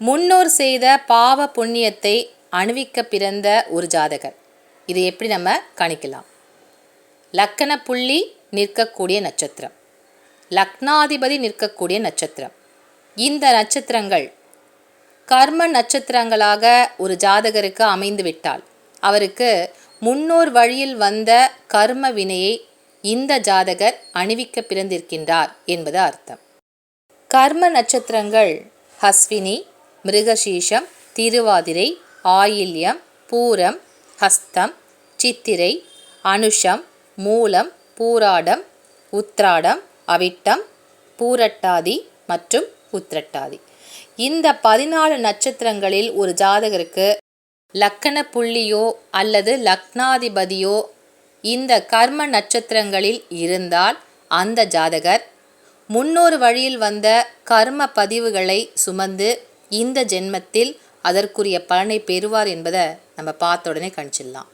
முன்னோர் செய்த பாவ புண்ணியத்தை அணிவிக்க பிறந்த ஒரு ஜாதகர். இது எப்படி நம்ம கணிக்கலாம்? லக்கண புள்ளி நிற்கக்கூடிய நட்சத்திரம். லக்னாதிபதி நிற்கக்கூடிய நட்சத்திரம். இந்த நட்சத்திரங்கள் கர்ம நட்சத்திரங்களாக ஒரு ஜாதகருக்கு அமைந்து விட்டால் அவருக்கு முன்னோர் வழியில் வந்த கர்ம வினையை இந்த ஜாதகர் அணிவிக்க பிறந்திருக்கின்றார் என்பது அர்த்தம். கர்ம நட்சத்திரங்கள் ஹஸ்வினி மிருகசீஷம் திருவாதிரை ஆயில்யம் பூரம் ஹஸ்தம் சித்திரை அனுஷம் மூலம் பூராடம் உத்ராடம் அவிட்டம் பூரட்டாதி மற்றும் உத்திரட்டாதி இந்த பதினாலு நட்சத்திரங்களில் ஒரு ஜாதகருக்கு லக்கண புள்ளியோ அல்லது லக்னாதிபதியோ இந்த கர்ம நட்சத்திரங்களில் இருந்தால் அந்த ஜாதகர் முன்னொரு வழியில் வந்த கர்ம பதிவுகளை சுமந்து இந்த ஜென்மத்தில் அதற்குரிய பலனை பெறுவார் என்பதை நம்ம பார்த்த உடனே கணிச்சிடலாம்.